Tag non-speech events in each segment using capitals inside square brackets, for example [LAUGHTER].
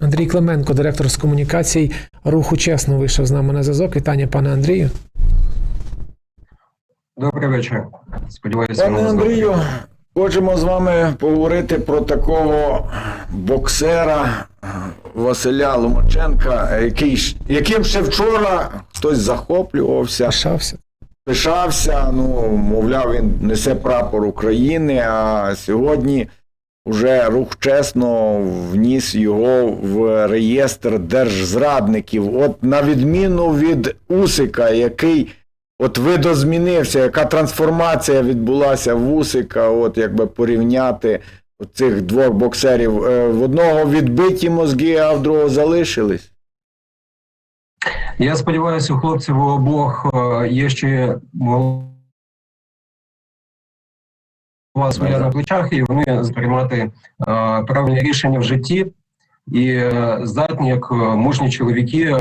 Андрій Клименко, директор з комунікацій руху чесно, вийшов з нами на зв'язок. Вітання, пане Андрію. Добрий вечір. Сподіваюся, Пане Андрію, хочемо з вами поговорити про такого боксера Василя Ломаченка, який, яким ще вчора хтось захоплювався, Пишався. Пишався. Ну, мовляв, він несе прапор України, а сьогодні вже рух чесно вніс його в реєстр держзрадників. От на відміну від Усика, який от видозмінився, яка трансформація відбулася в Усика, от якби порівняти цих двох боксерів. Е, В одного відбиті мозги, а в другого залишились. Я сподіваюся, у хлопців у обох е, є ще голова своя на плечах, і вони сприймати е, правильні рішення в житті і е, здатні, як мужні чоловіки,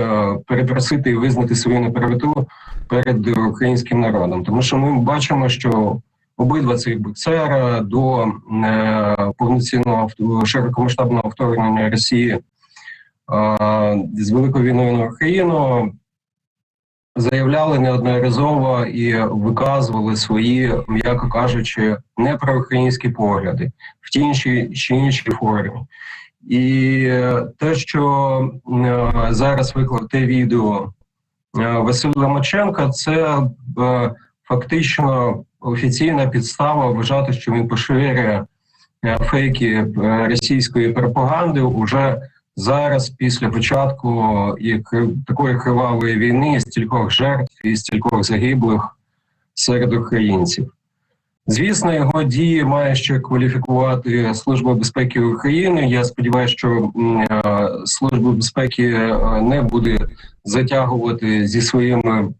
перепросити і визнати свою неправоту перед українським народом. Тому що ми бачимо, що обидва цих боксера до повноцінного широкомасштабного вторгнення Росії з великою війною на Україну заявляли неодноразово і виказували свої, м'яко кажучи, непроукраїнські погляди в тій іншій чи іншій формі. І те, що е, зараз виклав те відео е, Василя Ломаченка, це е, фактично офіційна підстава вважати, що він поширює фейки російської пропаганди уже зараз, після початку і такої кривавої війни, стількох жертв і стількох загиблих серед українців. Звісно, його дії має ще кваліфікувати Служба безпеки України. Я сподіваюся, що е, Служба безпеки е, не буде затягувати зі своїми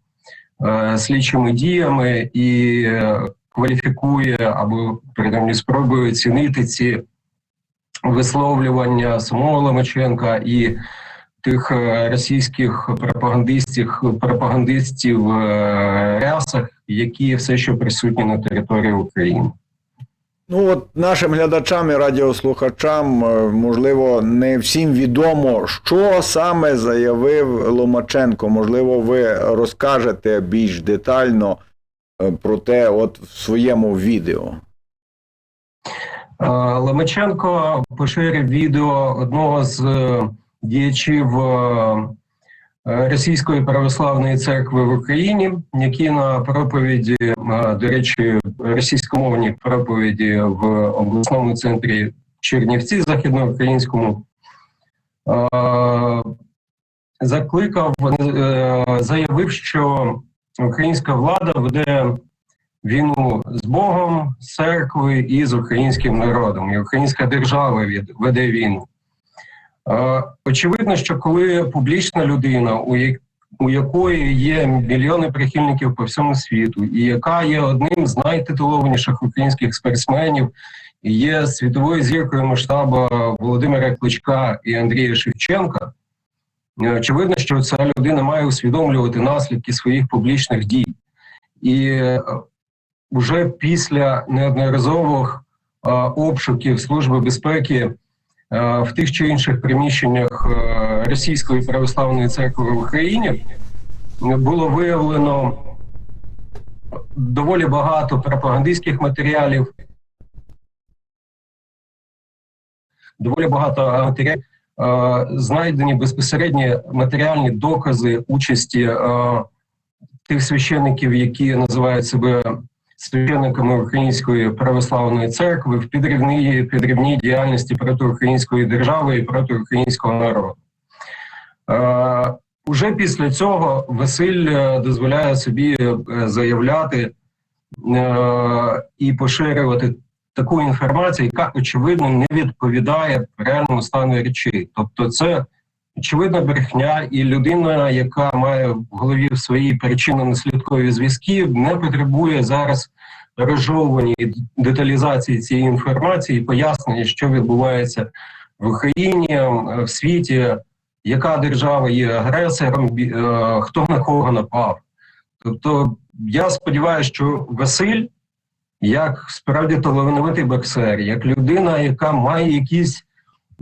е, слідчими діями і кваліфікує або принаймні спробує оцінити ці висловлювання самого Ломаченка і тих е, російських пропагандистів, пропагандистів е, рясах, які все ще присутні на території України. Ну от нашим глядачам і радіослухачам, е, можливо, не всім відомо, що саме заявив Ломаченко. Можливо, ви розкажете більш детально про те, от в своєму відео. Е, Ломаченко поширив відео одного з е, діячів е, Російської православної церкви в Україні, які на проповіді, до речі, російськомовні проповіді в обласному центрі Чернівці західноукраїнському, закликав, заявив, що українська влада веде війну з Богом, з церквою і з українським народом. І українська держава веде війну. Е, Очевидно, що коли публічна людина, у, у якої є мільйони прихильників по всьому світу, і яка є одним з найтитулованіших українських спортсменів, і є світовою зіркою масштабу Володимира Кличка і Андрія Шевченка, е, очевидно, що ця людина має усвідомлювати наслідки своїх публічних дій. І е, вже після неодноразових е, обшуків Служби безпеки е, в тих чи інших приміщеннях е, Російської православної церкви в Україні було виявлено доволі багато пропагандистських матеріалів, доволі багато матеріалів. Знайдені безпосередні матеріальні докази участі тих священників, які називають себе священниками Української православної церкви в підривній підривній діяльності проти української держави і проти українського народу. Е, уже після цього Василь е, дозволяє собі е, заявляти е, і поширювати таку інформацію, яка очевидно не відповідає реальному стану речей. Тобто, це очевидна брехня, і людина, яка має в голові в своїй причинно-наслідкові зв'язки, не потребує зараз розжовування і деталізації цієї інформації, пояснення, що відбувається в Україні, е, в світі, яка держава є агресором, е, хто на кого напав. Тобто, я сподіваюся, що Василь як справді талановитий боксер, як людина, яка має якісь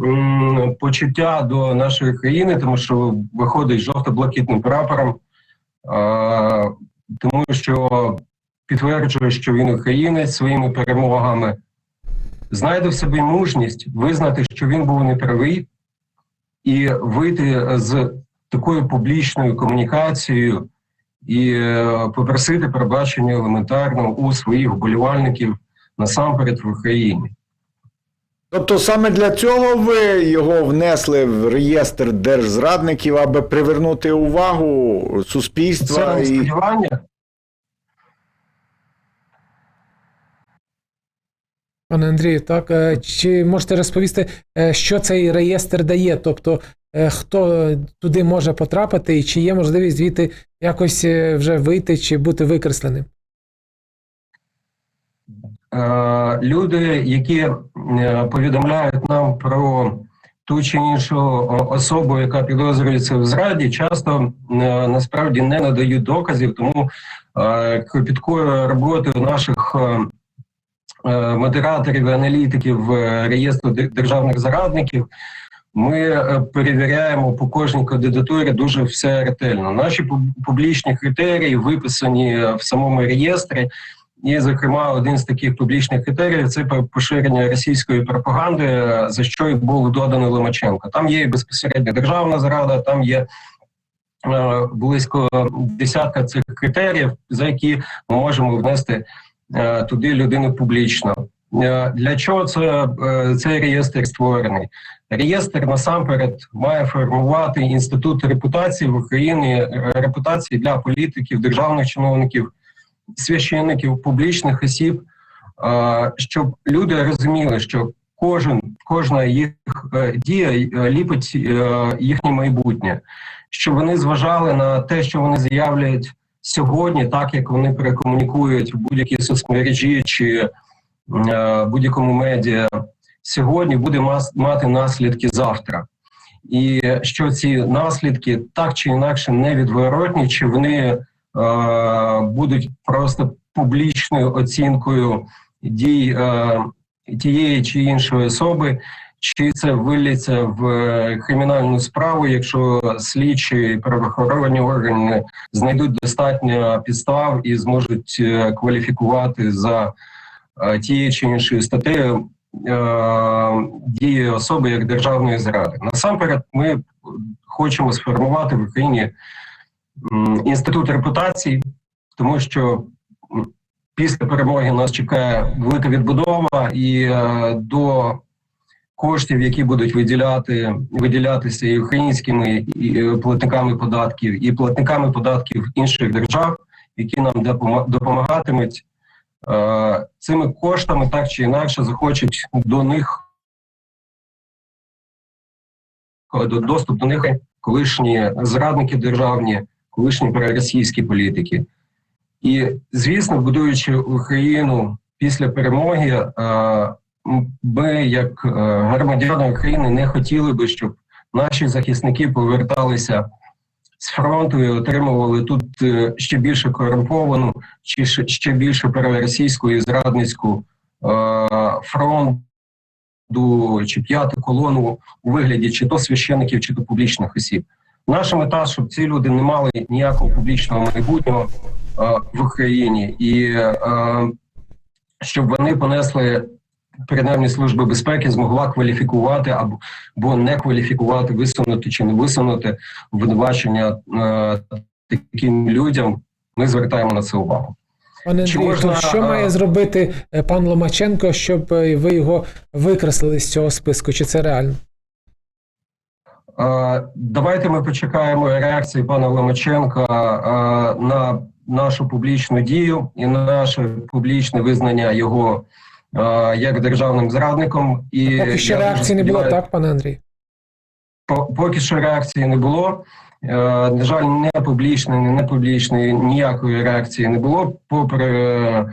м, почуття до нашої країни, тому що виходить жовто-блакитним прапором, а, тому що підтверджує, що він українець своїми перемогами, знайде в собі мужність визнати, що він був неправий, і вийти з такою публічною комунікацією і е, попросити пробачення елементарно у своїх вболівальників насамперед в Україні. Тобто саме для цього ви його внесли в реєстр держзрадників, аби привернути увагу Це і сподівання. Пане Андрію, так е, чи можете розповісти, е, що цей реєстр дає? Тобто, е, хто туди може потрапити, і чи є можливість звідти якось вже вийти чи бути викресленим? Люди, які повідомляють нам про ту чи іншу особу, яка підозрюється в зраді, часто насправді не надають доказів, тому кропіткою роботою наших модераторів і аналітиків е, реєстру державних зрадників. Ми е, перевіряємо по кожній кандидатурі дуже все ретельно. Наші публічні критерії виписані в самому реєстрі. І, зокрема, один з таких публічних критеріїв це по- поширення російської пропаганди, е, за що й був доданий Ломаченко. Там є і безпосередньо державна зрада, там є е, близько десятка цих критеріїв, за які ми можемо внести е, туди людину публічно. Е, Для чого це, е, цей реєстр створений? Реєстр насамперед має формувати інститут репутації в Україні, е, репутації для політиків, державних чиновників, священників, публічних осіб, е, щоб люди розуміли, що кожен, кожна їх е, дія е, ліпить е, їхнє майбутнє, щоб вони зважали на те, що вони заявляють сьогодні, так як вони перекомунікують в будь-якій соцмережі чи е, будь-якому медіа сьогодні, буде мати наслідки завтра. І що ці наслідки так чи інакше невідворотні, чи вони е, будуть просто публічною оцінкою дій е, тієї чи іншої особи, чи це виліться в е, кримінальну справу, якщо слідчі правоохоронні органи знайдуть достатньо підстав і зможуть е, кваліфікувати за е, тією чи іншою статтею дії особи як державної зради. Насамперед, ми хочемо сформувати в Україні інститут репутації, тому що після перемоги нас чекає велика відбудова, і до коштів, які будуть виділяти виділятися і українськими і е, платниками податків, і платниками податків інших держав, які нам допомагатимуть. Е, Цими коштами так чи інакше захочуть до них доступ до них колишні зрадники державні, колишні проросійські політики. І, звісно, будуючи Україну після перемоги, ми, як е, громадяни України, не хотіли би, щоб наші захисники поверталися з фронту і отримували тут е, ще більше корумповану, чи ще- ще більше проросійську і зрадницьку е, фронту чи п'яту колону у вигляді чи то священиків, чи то публічних осіб. Наша мета, щоб ці люди не мали ніякого публічного майбутнього е, в Україні, і е, щоб вони понесли принаймні служби безпеки, змогла кваліфікувати або, не кваліфікувати, висунути чи не висунути обвинувачення е, таким людям. Ми звертаємо на це увагу. Пане Чи можна, то що має зробити е, пан Ломаченко, щоб е, ви його викреслили з цього списку? Чи це реально? Е, Давайте ми почекаємо реакції пана Ломаченка е, на нашу публічну дію і на наше публічне визнання його е, як державним зрадником. І Поки що реакції не було, так, пане Андрій? Поки що реакції не було. На жаль, не публічної, не непублічної ніякої реакції не було, попри е,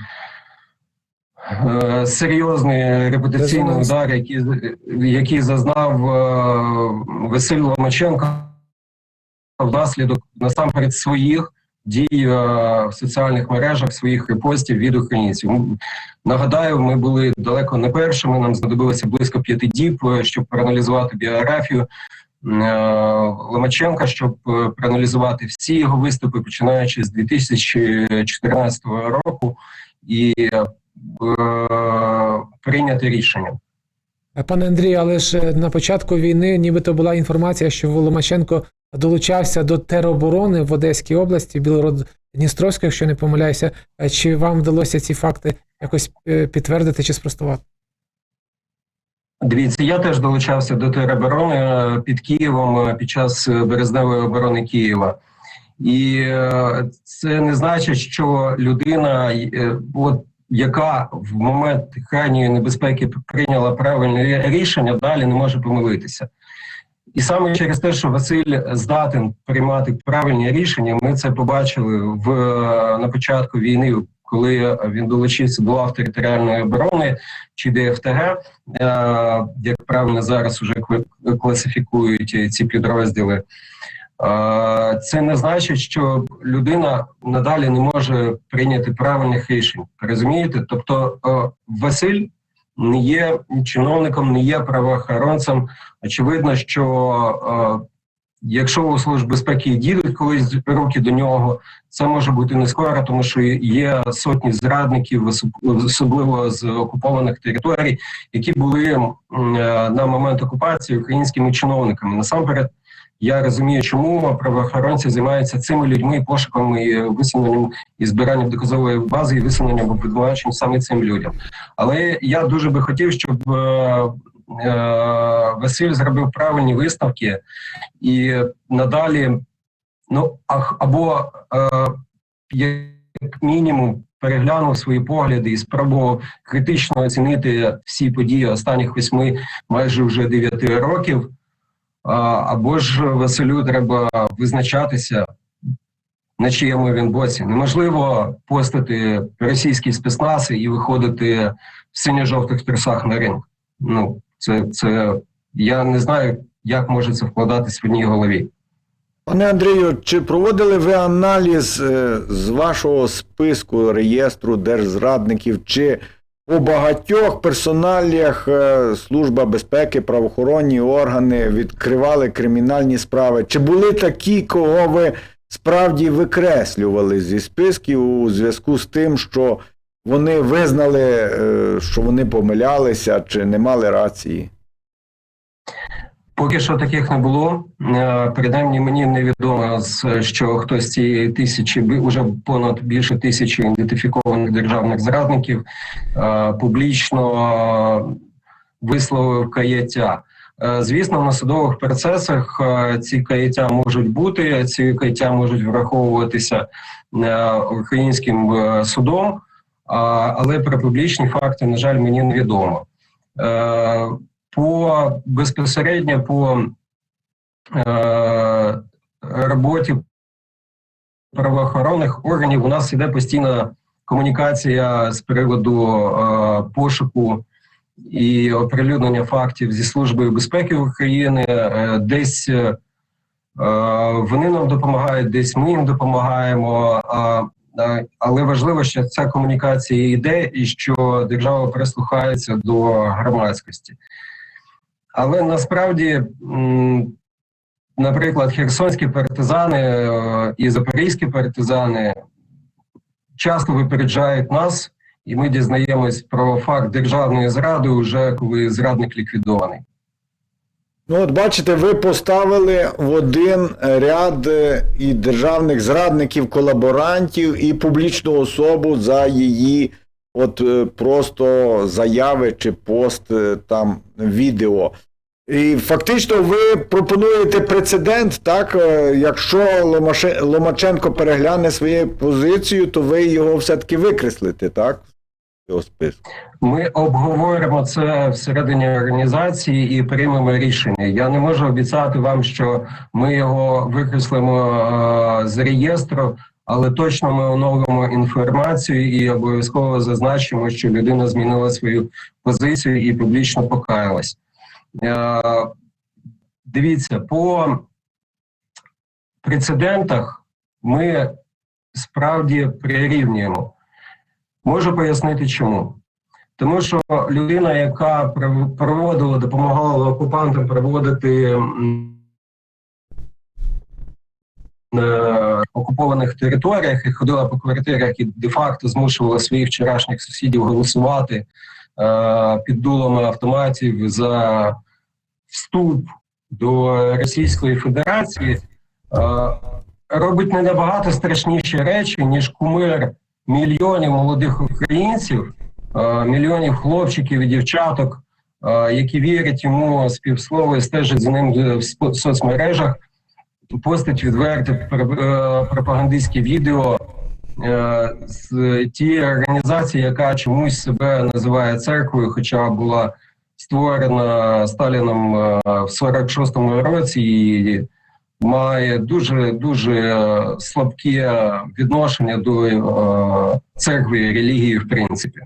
е, серйозний репутаційний удар, який, який зазнав е, Василь Ломаченко внаслідок насамперед своїх дій е, в соціальних мережах своїх репостів від українців. Нагадаю, ми були далеко не першими. Нам знадобилося близько п'яти діб, е, щоб проаналізувати біографію е, Ломаченка, щоб проаналізувати всі його виступи, починаючи з 2014 року, і е, прийняти рішення. Пане Андрію, але ж на початку війни нібито була інформація, що Ломаченко долучався до тероборони в Одеській області, Білород-Дністровської, якщо не помиляюся. Е, Чи вам вдалося ці факти якось е, підтвердити чи спростувати? Дивіться, я теж долучався до тероборони е, під Києвом під час березневої оборони Києва. І це не значить, що людина, от, яка в момент крайньої небезпеки прийняла правильне рішення, далі не може помилитися. І саме через те, що Василь здатен приймати правильні рішення, ми це побачили в на початку війни, коли він долучився до лав оборони чи ДФТГ, е, як правильно зараз кли- класифікують ці підрозділи. Е, Це не значить, що людина надалі не може прийняти правильних рішень. Розумієте? Тобто е, Василь не є чиновником, не є правоохоронцем. Очевидно, що е, якщо у служб безпеки дійдуть колись руки до нього, це може бути не скоро, тому що є сотні зрадників, особ- особливо з окупованих територій, які були е, на момент окупації українськими чиновниками. Насамперед, я розумію, чому правоохоронці займаються цими людьми, пошуком і висуненням і збиранням доказової бази, і висуненням обвинувачень саме цим людям. Але я дуже би хотів, щоб е, е, Василь зробив правильні висновки і надалі, ну ах, або е, як мінімум переглянув свої погляди і спробував критично оцінити всі події останніх восьми, майже вже дев'яти років. Або ж Василю треба визначатися, на чиєму він боці. Неможливо постати російські спецнази і виходити в синьо-жовтих трусах на ринок. Ну, це, це я не знаю, як може це вкладатись в одній голові. Пане Андрію, чи проводили ви аналіз е, з вашого списку реєстру держзрадників, чи по багатьох персоналіях е, Служба безпеки, правоохоронні органи відкривали кримінальні справи? Чи були такі, кого ви справді викреслювали зі списків у зв'язку з тим, що вони визнали, е, що вони помилялися чи не мали рації? Поки що таких не було. Е, Принаймні мені невідомо, що хтось з цієї тисячі уже понад більше тисячі ідентифікованих державних зрадників е, публічно е, висловив каяття. Звісно, на судових процесах ці каяття можуть бути, ці каяття можуть враховуватися українським судом, але про публічні факти, на жаль, мені невідомо. Е, по безпосередньо по е, роботі правоохоронних органів у нас іде постійна комунікація з приводу е, пошуку і оприлюднення фактів зі службою безпеки України. Е, десь е, вони нам допомагають, десь ми їм допомагаємо. А, але важливо, що ця комунікація йде і що держава прислухається до громадськості. Але насправді, наприклад, херсонські партизани е, і запорізькі партизани часто випереджають нас, і ми дізнаємось про факт державної зради, вже коли зрадник ліквідований. Ну, от бачите, ви поставили в один ряд е, і державних зрадників, колаборантів, і публічну особу за її от е, просто заяви чи пост е, там відео. І фактично ви пропонуєте прецедент, так? е, Якщо Ломаше- Ломаченко перегляне свою позицію, то ви його все-таки викреслите, так? Списку. Ми обговоримо це всередині організації і приймемо рішення. Я не можу обіцяти вам, що ми його викреслимо з реєстру, але точно ми оновимо інформацію і обов'язково зазначимо, що людина змінила свою позицію і публічно покаялась. Е, дивіться, по прецедентах ми справді прирівнюємо. Можу пояснити чому. Тому що людина, яка проводила, допомагала окупантам проводити на окупованих територіях і ходила по квартирах і де-факто змушувала своїх вчорашніх сусідів голосувати е, під дулами автоматів за вступ до Російської Федерації, е, робить не набагато страшніші речі, ніж кумир мільйонів молодих українців, е, мільйонів хлопчиків і дівчаток, е, які вірять йому співслово і стежать за ним в соцмережах, постить відверті пр- е, пропагандистські відео е, з тієї організації, яка чомусь себе називає церквою, хоча була створена Сталіном е, в 46-му році і має дуже дуже слабке відношення до церкви і релігії, в принципі.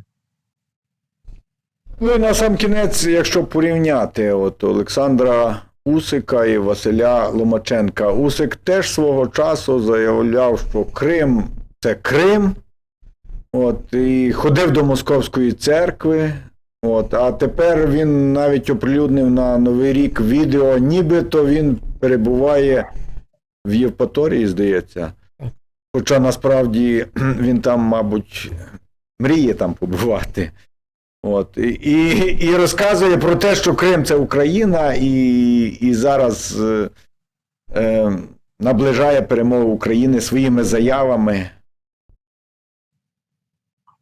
Ну і на сам кінець, якщо порівняти от Олександра Усика і Василя Ломаченка, Усик теж свого часу заявляв, що Крим це Крим. От, і ходив до Московської церкви. От, а тепер він навіть оприлюднив на Новий рік відео, нібито він перебуває в Євпаторії, здається. Хоча насправді [CLEARS THROAT] він там, мабуть, мріє там побувати. От, і, і, розказує про те, що Крим це Україна, і, і зараз е, е, наближає перемогу України своїми заявами.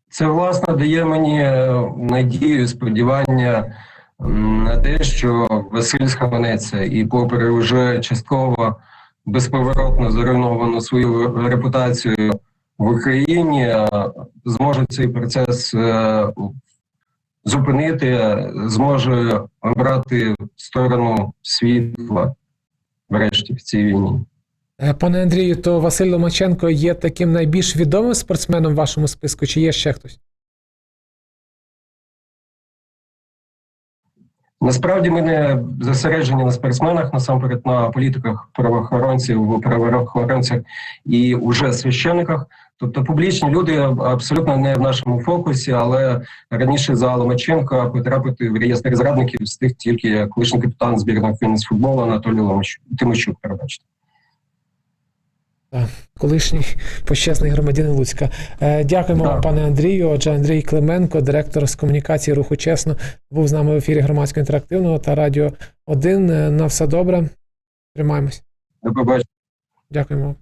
Це власне дає мені е, надію, сподівання на те, що Василь схаменеться і, попри вже частково безповоротно зруйновану свою репутацію в Україні, е, зможе цей процес зупинити, зможе обрати сторону світла врешті в цій війні. Е, Пане Андрію, то Василь Ломаченко є таким найбільш відомим спортсменом в вашому списку, чи є ще хтось? Насправді ми не зосереджені на спортсменах, насамперед на політиках, правоохоронців, правоохоронцях і уже священиках. Тобто публічні люди абсолютно не в нашому фокусі, але раніше за Ломаченка потрапити в реєстр зрадників встиг тільки колишній капітан збірної України з футболу Анатолій Ломач Тимощук, перебачте. Колишній почесний громадянин Луцька. Е, Дякуємо вам, пане Андрію. Отже, Андрій Клименко, директор з комунікації руху чесно, був з нами в ефірі громадського інтерактивного та радіо 1. Е, На все добре. Тримаємось. До побачення. Дякуємо вам.